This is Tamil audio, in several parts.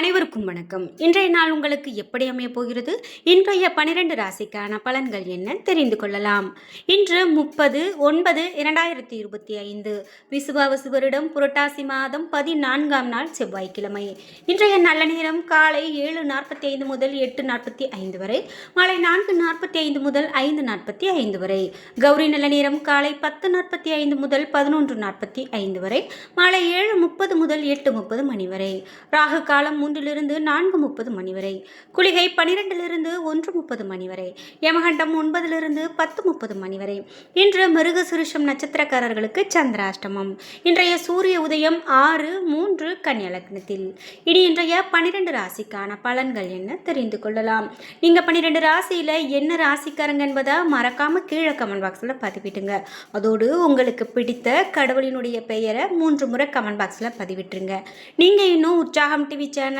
அனைவருக்கும் வணக்கம். இன்றைய நாள் உங்களுக்கு எப்படி அமைய போகிறது? இன்றைய பனிரெண்டு ராசிக்கான பலன்கள் என்ன தெரிந்து கொள்ளலாம். இன்று முப்பது ஒன்பது இரண்டாயிரத்தி இருபத்தி ஐந்து. விசுவாவசு வருடம் புரட்டாசி மாதம் பதினான்காம் நாள் செவ்வாய்க்கிழமை. இன்றைய நல்ல நேரம் காலை ஏழு நாற்பத்தி ஐந்து முதல் எட்டு நாற்பத்தி ஐந்து வரை மாலை நான்கு நாற்பத்தி ஐந்து முதல் ஐந்து நாற்பத்தி ஐந்து வரை. கௌரி நல்ல நேரம் காலை பத்து நாற்பத்தி ஐந்து முதல் பதினொன்று நாற்பத்தி ஐந்து வரை மாலை ஏழு முப்பது முதல் எட்டு முப்பது மணி வரை. ராகு காலம் மூன்றிலிருந்து நான்கு முப்பது மணி வரை. குளிகை பனிரெண்டிலிருந்து ஒன்று முப்பது மணி வரை. யமகண்டம் ஒன்பதிலிருந்து பத்து முப்பது மணி வரை. இன்று மிருக சுருஷம் நட்சத்திரக்காரர்களுக்கு சந்திராஷ்டமம். இன்றைய சூரிய உதயம் ஆறு மூன்று கன்னியலக்னத்தில். இனி இன்றைய பனிரெண்டு ராசிக்கான பலன்கள் என்ன தெரிந்து கொள்ளலாம். நீங்கள் பன்னிரெண்டு ராசியில் என்ன ராசிக்காரங்க என்பதை மறக்காம கீழே கமெண்ட் பாக்ஸில் பதிவிட்டுங்க அதோடு உங்களுக்கு பிடித்த கடவுளினுடைய பெயரை மூன்று முறை கமெண்ட் பாக்ஸில் பதிவிட்டுருங்க. நீங்கள் இன்னும் உற்சாகம் டிவி சேனல்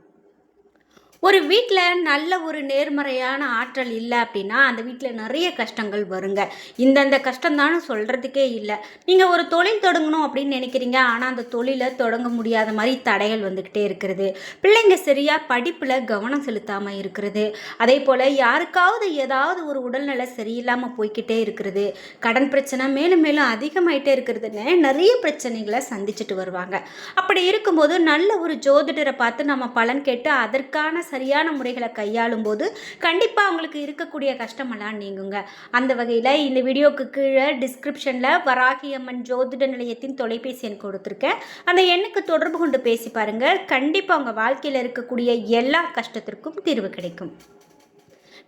ஒரு வீட்டில் நல்ல ஒரு நேர்மறையான ஆற்றல் இல்லை அப்படின்னா அந்த வீட்டில் நிறைய கஷ்டங்கள் வருங்க. இந்தந்த கஷ்டம்தான்னு சொல்கிறதுக்கே இல்லை. நீங்கள் ஒரு தொழில் தொடங்கணும் அப்படின்னு நினைக்கிறீங்க. ஆனால் அந்த தொழிலை தொடங்க முடியாத மாதிரி தடைகள் வந்துக்கிட்டே இருக்கிறது. பிள்ளைங்க சரியாக படிப்பில் கவனம் செலுத்தாமல் இருக்கிறது. அதே போல் யாருக்காவது ஏதாவது ஒரு உடல்நிலை சரியில்லாமல் போய்க்கிட்டே இருக்கிறது. கடன் பிரச்சனை மேலும் மேலும் அதிகமாயிட்டே இருக்கிறதுன்னு நிறைய பிரச்சனைகளை சந்திச்சுட்டு வருவாங்க. அப்படி இருக்கும்போது நல்ல ஒரு ஜோதிடரை பார்த்து நம்ம பலன் கேட்டு அதற்கான சரியான முறைகளை கையாளும் போது கண்டிப்பாக அவங்களுக்கு இருக்கக்கூடிய கஷ்டமெல்லாம் நீங்குங்க. அந்த வகையில் இந்த வீடியோக்கு கீழே டிஸ்கிரிப்ஷனில் வராகி அம்மன் ஜோதிட நிலையத்தின் தொலைபேசி எண் கொடுத்துருக்கேன். அந்த எண்ணுக்கு தொடர்பு கொண்டு பேசி பாருங்கள் கண்டிப்பாக உங்கள் வாழ்க்கையில் இருக்கக்கூடிய எல்லா கஷ்டத்திற்கும் தீர்வு கிடைக்கும்.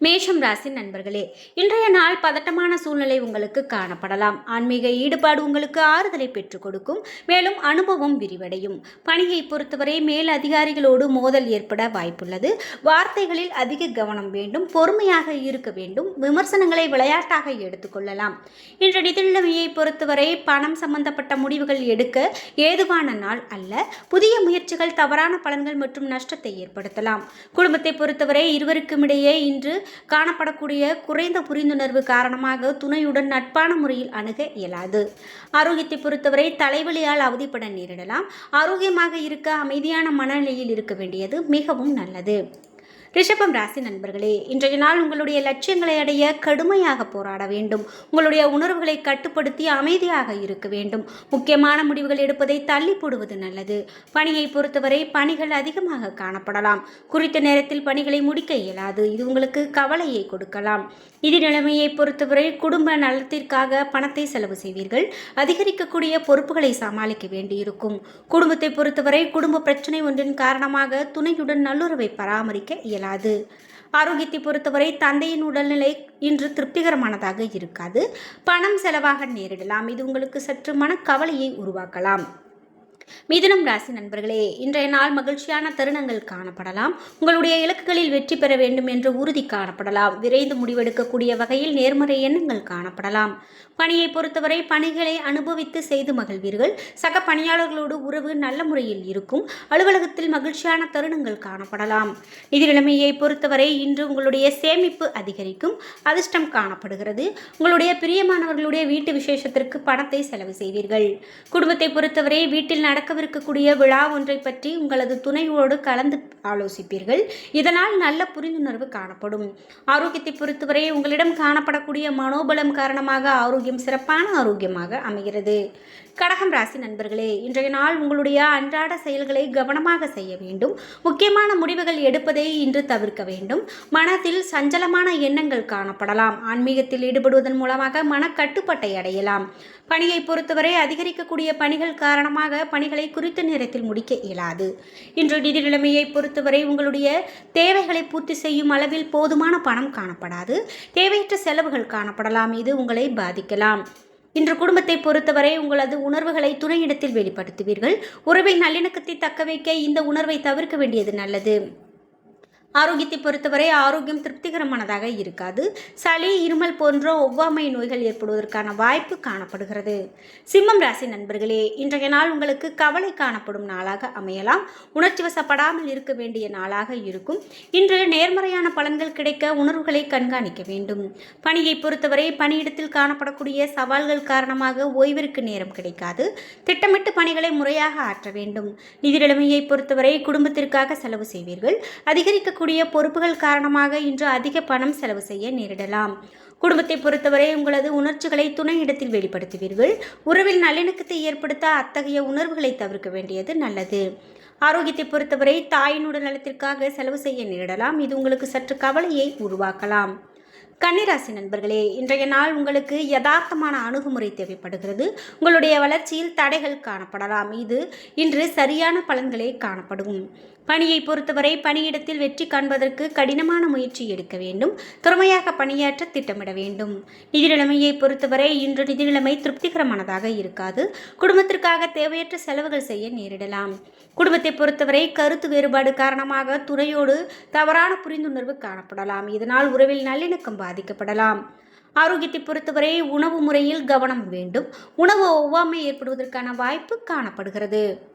மேஷம் ராசி நண்பர்களே இன்றைய நாள் பதட்டமான சூழ்நிலை உங்களுக்கு காணப்படலாம். ஆன்மீக ஈடுபாடு உங்களுக்கு ஆறுதலை பெற்றுக் கொடுக்கும். மேலும் அனுபவம் விரிவடையும். பணியை பொறுத்தவரை மேல் அதிகாரிகளோடு மோதல் ஏற்பட வாய்ப்புள்ளது. வார்த்தைகளில் அதிக கவனம் வேண்டும் பொறுமையாக இருக்க வேண்டும் விமர்சனங்களை விளையாட்டாக எடுத்துக்கொள்ளலாம் இன்று நிதிநிலைமையை பொறுத்தவரை பணம் சம்பந்தப்பட்ட முடிவுகள் எடுக்க ஏதுவான நாள் அல்ல. புதிய முயற்சிகள் தவறான பலன்கள் மற்றும் நஷ்டத்தை ஏற்படுத்தலாம். குடும்பத்தை பொறுத்தவரை இருவருக்கும் இடையே இன்று காணப்படக்கூடிய குறைந்த புரிந்துணர்வு காரணமாக துணையுடன் நட்பான முறையில் அணுக இயலாது. ஆரோக்கியத்தை பொறுத்தவரை தலைவலியால் அவதிப்பட நேரிடலாம். ஆரோக்கியமாக இருக்க அமைதியான மனநிலையில் இருக்க வேண்டியது மிகவும் நல்லது. ரிஷபம் ராசி நண்பர்களே இன்றைய நாள் உங்களுடைய லட்சியங்களை அடைய கடுமையாக போராட வேண்டும். உங்களுடைய உணர்வுகளை கட்டுப்படுத்தி அமைதியாக இருக்க வேண்டும். முக்கியமான முடிவுகள் எடுப்பதை தள்ளி போடுவது நல்லது. பணியை பொறுத்தவரை பணிகள் அதிகமாக காணப்படலாம். குறித்த நேரத்தில் பணிகளை முடிக்க இயலாது. இது உங்களுக்கு கவலையை கொடுக்கலாம். நிதி நிலைமையை பொறுத்தவரை குடும்ப நலத்திற்காக பணத்தை செலவு செய்வீர்கள். அதிகரிக்கக்கூடிய பொறுப்புகளை சமாளிக்க வேண்டியிருக்கும். குடும்பத்தை பொறுத்தவரை குடும்ப பிரச்சனை ஒன்றின் காரணமாக துணையுடன் நல்லுறவை பராமரிக்க இயலாது. இயலாது. ஆரோக்கியத்தை பொறுத்தவரை தந்தையின் உடல்நிலை இன்று திருப்திகரமானதாக இருக்காது. பணம் செலவாக நேரிடலாம். இது உங்களுக்கு சற்று மனக்கவலையை உருவாக்கலாம். மிதனம் ராசி நண்பர்களே இன்றைய நாள் மகிழ்ச்சியான தருணங்கள் காணப்படலாம். உங்களுடைய இலக்குகளில் வெற்றி பெற வேண்டும் என்ற உறுதி காணப்படலாம். விரைந்து முடிவெடுக்கக்கூடிய வகையில் நேர்மறை எண்ணங்கள் காணப்படலாம். பணியை பொறுத்தவரை பணிகளை அனுபவித்து செய்து மகிழ்வீர்கள். சக பணியாளர்களோடு உறவு நல்ல முறையில் இருக்கும். அலுவலகத்தில் மகிழ்ச்சியான தருணங்கள் காணப்படலாம். நிதி நிலைமையை பொறுத்தவரை இன்று உங்களுடைய சேமிப்பு அதிகரிக்கும். அதிர்ஷ்டம் காணப்படுகிறது. உங்களுடைய பிரியமானவர்களுடைய வீட்டு விசேஷத்திற்கு பணத்தை செலவு செய்வீர்கள். குடும்பத்தை பொறுத்தவரை வீட்டில் நடக்கவிருக்கக்கூடிய விழா ஒன்றை பற்றி உங்களது துணையோடு கலந்து ஆலோசிப்பீர்கள். இதனால் நல்ல புரிந்துணர்வு காணப்படும். ஆரோக்கியத்தை பொறுத்தவரை உங்களிடம் காணப்படக்கூடிய மனோபலம் காரணமாக ஆரோக்கியம் சிறப்பான ஆரோக்கியமாக அமைகிறது. கடகம் ராசி நண்பர்களே இன்றைய நாள் உங்களுடைய அன்றாட செயல்களை கவனமாக செய்ய வேண்டும். முக்கியமான முடிவுகள் எடுப்பதை இன்று தவிர்க்க வேண்டும். மனத்தில் சஞ்சலமான எண்ணங்கள் காணப்படலாம். ஆன்மீகத்தில் ஈடுபடுவதன் மூலமாக மனக்கட்டுப்பாட்டை அடையலாம். பணியை பொறுத்தவரை அதிகரிக்கக்கூடிய பணிகள் காரணமாக பணிகளை குறித்த நேரத்தில் முடிக்க இயலாது. இன்று நிதி நிலைமையை பொறுத்தவரை உங்களுடைய தேவைகளை பூர்த்தி செய்யும் அளவில் போதுமான பணம் காணப்படாது. தேவையற்ற செலவுகள் காணப்படலாம். இது உங்களை பாதிக்கலாம். இன்று குடும்பத்தை பொறுத்தவரை உங்களது உணர்வுகளை துணையிடத்தில் வெளிப்படுத்துவீர்கள். உறவில் நல்லிணக்கத்தை தக்க வைக்க இந்த உணர்வை தவிர்க்க வேண்டியது நல்லது. ஆரோக்கியத்தை பொறுத்தவரை ஆரோக்கியம் திருப்திகரமானதாக இருக்காது. சளி இருமல் போன்ற ஒவ்வாமை நோய்கள் ஏற்படுவதற்கான வாய்ப்பு காணப்படுகிறது. சிம்மம் ராசி நண்பர்களே இன்றைய நாள் உங்களுக்கு கவலை காணப்படும் நாளாக அமையலாம். உணர்ச்சி வசப்படாமல் இருக்க வேண்டிய நாளாக இருக்கும். இன்று நேர்மறையான பலன்கள் கிடைக்க உணர்வுகளை கண்காணிக்க வேண்டும். பணியை பொறுத்தவரை பணியிடத்தில் காணப்படக்கூடிய சவால்கள் காரணமாக ஓய்விற்கு நேரம் கிடைக்காது. திட்டமிட்டு பணிகளை முறையாக ஆற்ற வேண்டும். நிதி நிலைமையை பொறுத்தவரை குடும்பத்திற்காக செலவு செய்வீர்கள். அதிகரிக்க அதிகரிக்கக்கூடிய பொறுப்புகள் காரணமாக இன்று அதிக பணம் செலவு செய்ய நேரிடலாம். குடும்பத்தை பொறுத்தவரை உங்களது உணர்ச்சிகளை துணையிடத்தில் வெளிப்படுத்துவீர்கள். உறவில் நல்லிணக்கத்தை ஏற்படுத்த அத்தகைய உணர்வுகளை தவிர்க்க வேண்டியது நல்லது. ஆரோக்கியத்தை பொறுத்தவரை தாயின் உடல் நலத்திற்காக செலவு செய்ய நேரிடலாம். இது உங்களுக்கு சற்று கவலையை உருவாக்கலாம். கன்னிராசி நண்பர்களே இன்றைய நாள் உங்களுக்கு யதார்த்தமான அணுகுமுறை தேவைப்படுகிறது. உங்களுடைய வளர்ச்சியில் தடைகள் காணப்படலாம். இது இன்று சரியான பலன்களே காணப்படும். பணியை பொறுத்தவரை பணியிடத்தில் வெற்றி காண்பதற்கு கடினமான முயற்சி எடுக்க வேண்டும். திறமையாக பணியாற்ற திட்டமிட வேண்டும். நிதி நிலைமையை பொறுத்தவரை இன்று நிதி நிலைமை திருப்திகரமானதாக இருக்காது. குடும்பத்திற்காக தேவையற்ற செலவுகள் செய்ய நேரிடலாம். குடும்பத்தை பொறுத்தவரை கருத்து வேறுபாடு காரணமாக துறையோடு தவறான புரிந்துணர்வு காணப்படலாம். இதனால் உறவில் நல்லிணக்கம் பாதிக்கப்படலாம். ஆரோக்கியத்தை பொறுத்தவரை உணவு முறையில் கவனம் வேண்டும். உணவு ஒவ்வாமை ஏற்படுவதற்கான வாய்ப்பு காணப்படுகிறது.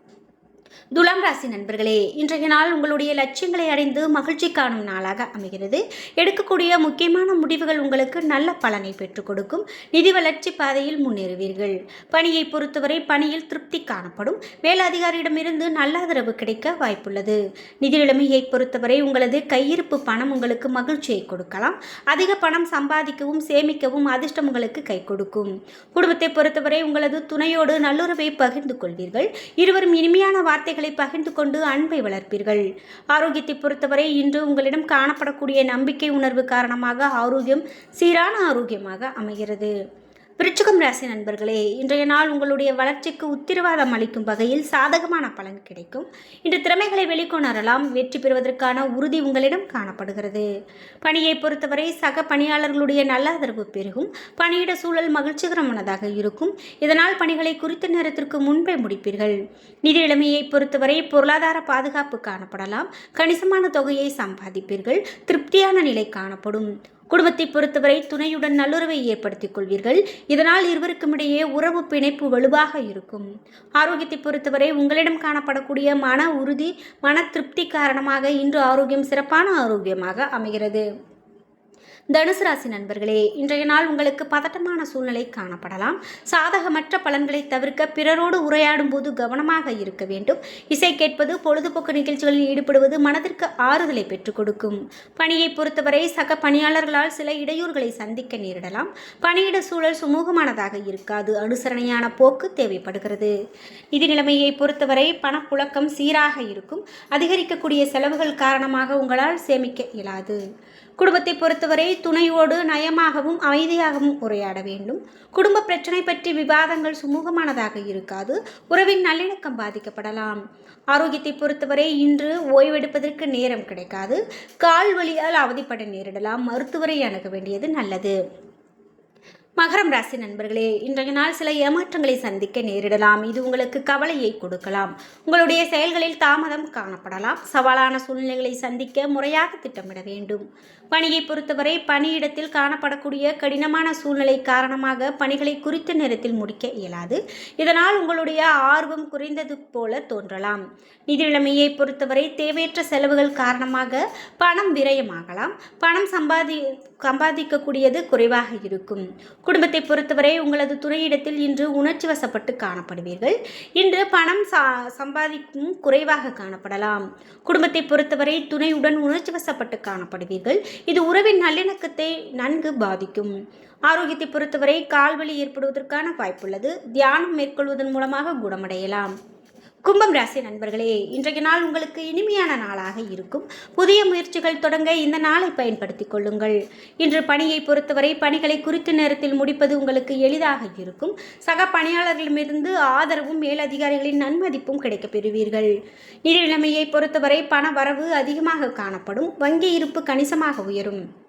துலாம் ராசி நண்பர்களே இன்றைய நாள் உங்களுடைய லட்சியங்களை அடைந்து மகிழ்ச்சி காணும் நாளாக அமைகிறது. எடுக்கக்கூடிய முக்கியமான முடிவுகள் உங்களுக்கு நல்ல பலனை பெற்றுக் கொடுக்கும். நிதி வளர்ச்சி பாதையில் முன்னேறுவீர்கள். பணியை பொறுத்தவரை பணியில் திருப்தி காணப்படும். மேலதிகாரியிடமிருந்து நல்ல ஆதரவு கிடைக்க வாய்ப்புள்ளது. நிதி நிலைமையை பொறுத்தவரை உங்களது கையிருப்பு பணம் உங்களுக்கு மகிழ்ச்சியை கொடுக்கலாம். அதிக பணம் சம்பாதிக்கவும் சேமிக்கவும் அதிர்ஷ்டம் உங்களுக்கு கை கொடுக்கும். குடும்பத்தை பொறுத்தவரை உங்களது துணையோடு நல்லுறவை பகிர்ந்து கொள்வீர்கள். இருவரும் இனிமையான வார்த்தைகளை பகிர்ந்து கொண்டு அன்பை வளர்ப்பீர்கள். ஆரோக்கியத்தை பொறுத்தவரை இன்று உங்களிடம் காணப்படக்கூடிய நம்பிக்கை உணர்வு காரணமாக ஆரோக்கியம் சீரான ஆரோக்கியமாக அமைகிறது. விருச்சிகம் ராசி நண்பர்களே இன்றைய நாள் உங்களுடைய வளர்ச்சிக்கு உத்திரவாதம் அளிக்கும் வகையில் சாதகமான பலன் கிடைக்கும். இன்று திறமைகளை வெளிக்கொணரலாம் வெற்றி பெறுவதற்கான உறுதி உங்களிடம் காணப்படுகிறது. பணியை பொறுத்தவரை சக பணியாளர்களுடைய நல்ல ஆதரவு பெருகும் பணியிட சூழல் மகிழ்ச்சிகரமானதாக இருக்கும். இதனால் பணிகளை குறித்த நேரத்திற்கு முன்பே முடிப்பீர்கள். நிதி நிலைமையை பொறுத்தவரை பொருளாதார பாதுகாப்பு காணப்படலாம் கணிசமான தொகையை சம்பாதிப்பீர்கள் திருப்தியான நிலை காணப்படும். குடும்பத்தை பொறுத்தவரை துணையுடன் நல்லுறவை ஏற்படுத்திக் கொள்வீர்கள். இதனால் இருவருக்கும் இடையே உறவு பிணைப்பு வலுவாக இருக்கும். ஆரோக்கியத்தை பொறுத்தவரை உங்களிடம் காணப்படக்கூடிய மன உறுதி மன திருப்தி காரணமாக இன்று ஆரோக்கியம் சிறப்பான ஆரோக்கியமாக அமைகிறது. தனுசு ராசி நண்பர்களே இன்றைய நாள் உங்களுக்கு பதட்டமான சூழ்நிலை காணப்படலாம். சாதகமற்ற பலன்களை தவிர்க்க பிறரோடு உரையாடும் போது கவனமாக இருக்க வேண்டும். இசை கேட்பது பொழுதுபோக்கு நிகழ்ச்சிகளில் ஈடுபடுவது மனதிற்கு ஆறுதலை பெற்றுக் கொடுக்கும். பணியை பொறுத்தவரை சக பணியாளர்களால் சில இடையூறுகளை சந்திக்க நேரிடலாம். பணியிட சூழல் சுமூகமானதாக இருக்காது. அனுசரணையான போக்கு தேவைப்படுகிறது. நிதி நிலைமையை பொறுத்தவரை பணப்புழக்கம் சீராக இருக்கும். அதிகரிக்கக்கூடிய செலவுகள் காரணமாக உங்களால் சேமிக்க இயலாது. குடும்பத்தை பொறுத்தவரை துணையோடு நயமாகவும் அமைதியாகவும் உரையாட வேண்டும். குடும்ப பிரச்சனை பற்றி விவாதங்கள் சுமூகமானதாக இருக்காது. உறவின் நல்லிணக்கம் பாதிக்கப்படலாம். ஆரோக்கியத்தை பொறுத்தவரை இன்று ஓய்வெடுப்பதற்கு நேரம் கிடைக்காது. கால் வலியால் அவதிப்பட நேரிடலாம். மருத்துவரை அணுக வேண்டியது நல்லது. மகரம் ராசி நண்பர்களே இன்றைய நாள் சில ஏமாற்றங்களை சந்திக்க நேரிடலாம். இது உங்களுக்கு கவலையை கொடுக்கலாம். உங்களுடைய செயல்களில் தாமதம் காணப்படலாம். சவாலான சூழ்நிலைகளை சந்திக்க முறையாக திட்டமிட வேண்டும். பணியை பொறுத்தவரை பணியிடத்தில் காணப்படக்கூடிய கடினமான சூழ்நிலை காரணமாக பணிகளை குறித்த நேரத்தில் முடிக்க இயலாது. இதனால் உங்களுடைய ஆர்வம் குறைந்தது போல தோன்றலாம். நிதி நிலைமையை பொறுத்தவரை தேவையற்ற செலவுகள் காரணமாக பணம் விரயமாகலாம். பணம் சம்பாதி சம்பாதிக்கக்கூடியது குறைவாக இருக்கும். குடும்பத்தை பொறுத்தவரை உங்களது துறையிடத்தில் இன்று உணர்ச்சி வசப்பட்டு காணப்படுவீர்கள். இன்று பணம் சா சம்பாதிக்கும் குறைவாக காணப்படலாம். குடும்பத்தை பொறுத்தவரை துணையுடன் உணர்ச்சி வசப்பட்டு காணப்படுவீர்கள். இது உறவின் நல்லிணக்கத்தை நன்கு பாதிக்கும். ஆரோக்கியத்தை பொறுத்தவரை கால்வலி ஏற்படுவதற்கான வாய்ப்புள்ளது. தியானம் மேற்கொள்வதன் மூலமாக குணமடையலாம். கும்பம் ராசி நண்பர்களே இன்றைய நாள் உங்களுக்கு இனிமையான நாளாக இருக்கும். புதிய முயற்சிகள் தொடங்க இந்த நாளை பயன்படுத்தி கொள்ளுங்கள். இன்று பணியை பொறுத்தவரை பணிகளை குறித்த நேரத்தில் முடிப்பது உங்களுக்கு எளிதாக இருக்கும். சக பணியாளர்களிடமிருந்து ஆதரவும் மேலதிகாரிகளின் நன்மதிப்பும் கிடைக்கப் பெறுவீர்கள். நிதி நிலைமையை பொறுத்தவரை பண வரவு அதிகமாக காணப்படும். வங்கி இருப்பு கணிசமாக உயரும்.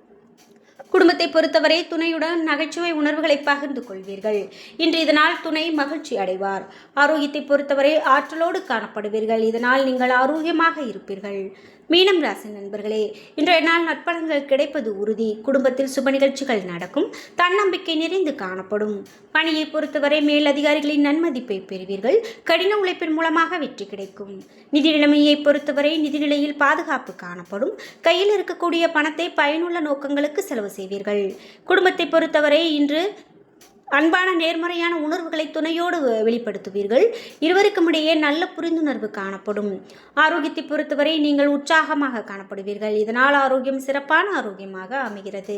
குடும்பத்தை பொறுத்தவரை துணையுடன் நகைச்சுவை உணர்வுகளை பகிர்ந்து கொள்வீர்கள். இன்று இதனால் துணை மகிழ்ச்சி அடைவார். ஆரோக்கியத்தை பொறுத்தவரை ஆற்றலோடு காணப்படுவீர்கள். இதனால் நீங்கள் ஆரோக்கியமாக இருப்பீர்கள். மீனம் ராசி நண்பர்களே இன்றைய நாள் நற்பலன்கள் கிடைப்பது உறுதி. குடும்பத்தில் சுப நிகழ்ச்சிகள் நடக்கும். தன்னம்பிக்கை நிறைந்து காணப்படும். பணியை பொறுத்தவரை மேல் அதிகாரிகளின் நன்மதிப்பை பெறுவீர்கள். கடின உழைப்பின் மூலமாக வெற்றி கிடைக்கும். நிதி நிலைமையை பொறுத்தவரை நிதிநிலையில் பாதுகாப்பு காணப்படும். கையில் இருக்கக்கூடிய பணத்தை பயனுள்ள நோக்கங்களுக்கு செலவு செய்வீர்கள். குடும்பத்தை பொறுத்தவரை இன்று அன்பான நேர்மறையான உணர்வுகளை துணையோடு வெளிப்படுத்துவீர்கள். இருவருக்கும் இடையே நல்ல புரிந்துணர்வு காணப்படும். ஆரோக்கியத்தை பொறுத்தவரை நீங்கள் உற்சாகமாக காணப்படுவீர்கள். இதனால் ஆரோக்கியம் சிறப்பான ஆரோக்கியமாக அமைகிறது.